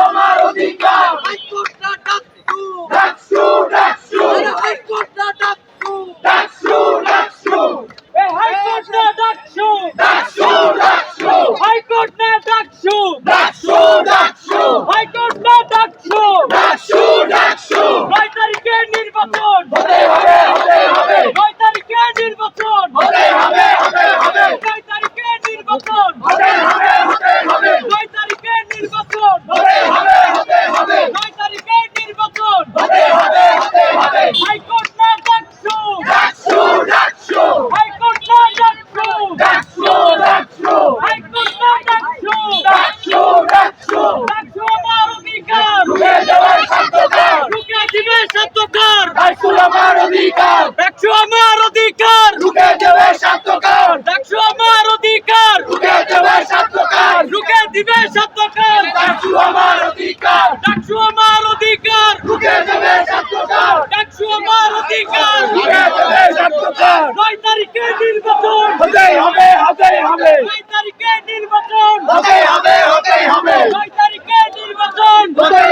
আমার অধিকার। দিবে সত্যকার। ডাকসু আমার অধিকার। ডাকছু আমার অধিকার। রুখে দেবে সাধ্যকার ডাকছু আমার অধিকার। রুখে দেবে সাধ্যকার নয় তারিখে নির্বাচন। হতেই হবে হতেই হবে। নয় তারিখে নির্বাচন। হতেই হবে হতেই হবে। নয় তারিখে নির্বাচন। হতেই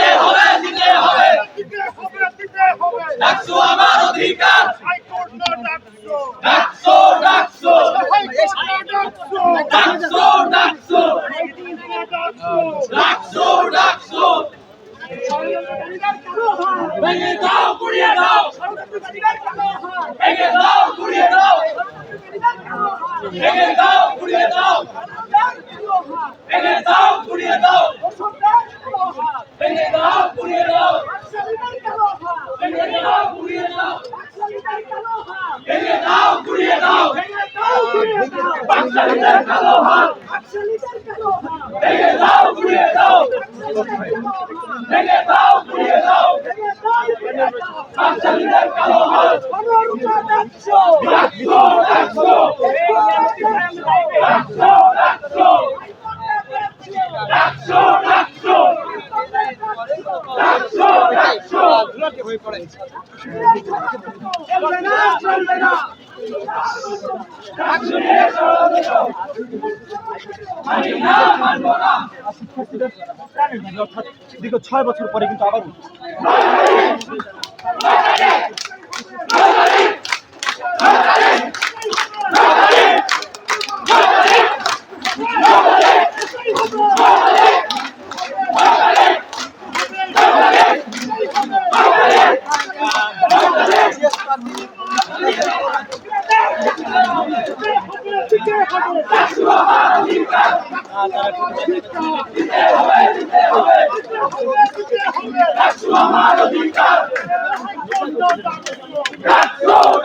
দিতে হবে দিতে হবে। দিতে হবে দিতে হবে ডাকছো আমার অধিকার। হাইকোর্ট না ডাকছো ডাকছো। ডাকছো ডাকছো। ডাকছো ডাকছো। ডাকছো ভেঙে দাও পুড়িয়ে দাও। ভেঙে দাও পুড়িয়ে দাও। ভেঙে দাও লিটার কালো হাত ভেঙে দাও পুড়িয়ে দাও ভেঙে দাও পুড়িয়ে দাও কালো হাত অর্থাৎ দীর্ঘ ছয় বছর পরে কিন্তু আবার রাখো আমার অধিকার রাখো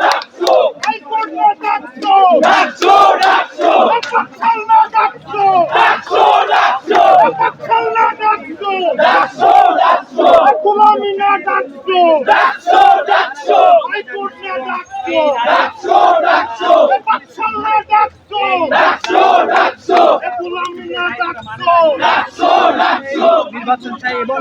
নির্বাচন চাই এবং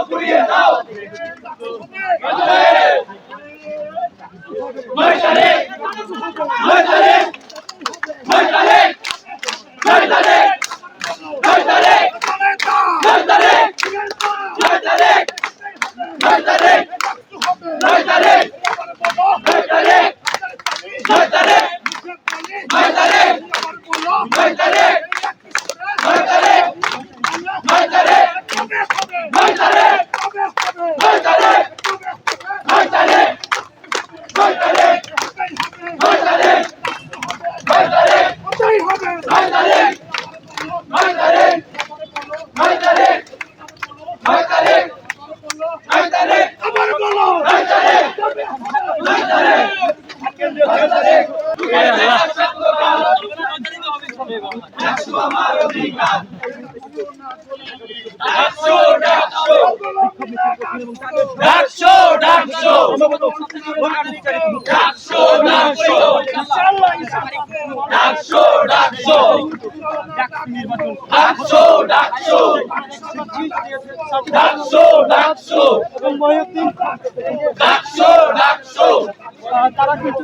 তারা কিন্তু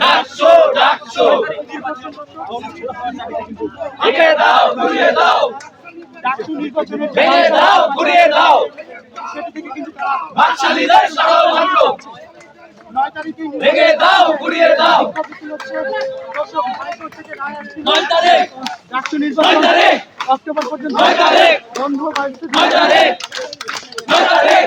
ডাকছো ডাকছো। দাও ঘুরিয়ে দাও। ডাকসু নির্বাচনে ভেঙে দাও ঘুরিয়ে দাও। সেটা থেকে কিন্তু তারা বাকশালীদের ষড়যন্ত্র নয় তারিখে ভেঙে দাও ঘুরিয়ে দাও। তারিখ। ডাকসু নয় তারিখ। অক্টোবর পর্যন্ত নয় তারিখ। বন্ধ নয় তারিখ। নয় তারিখ।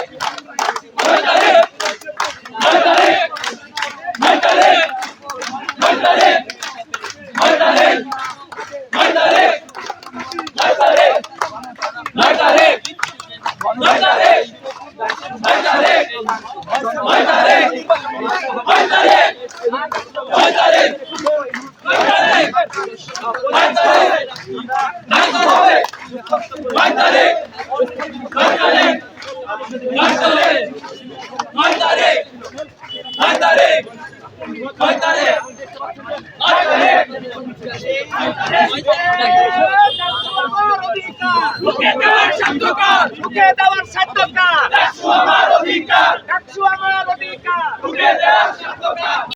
Vai, Tarek! সাধ্যকার রুখে দেওয়ার সাধ্যকার ডাকসু আমার অধিকার। ডাকসু আমার অধিকার। ঢুকে দেওয়ার সাধ্যকার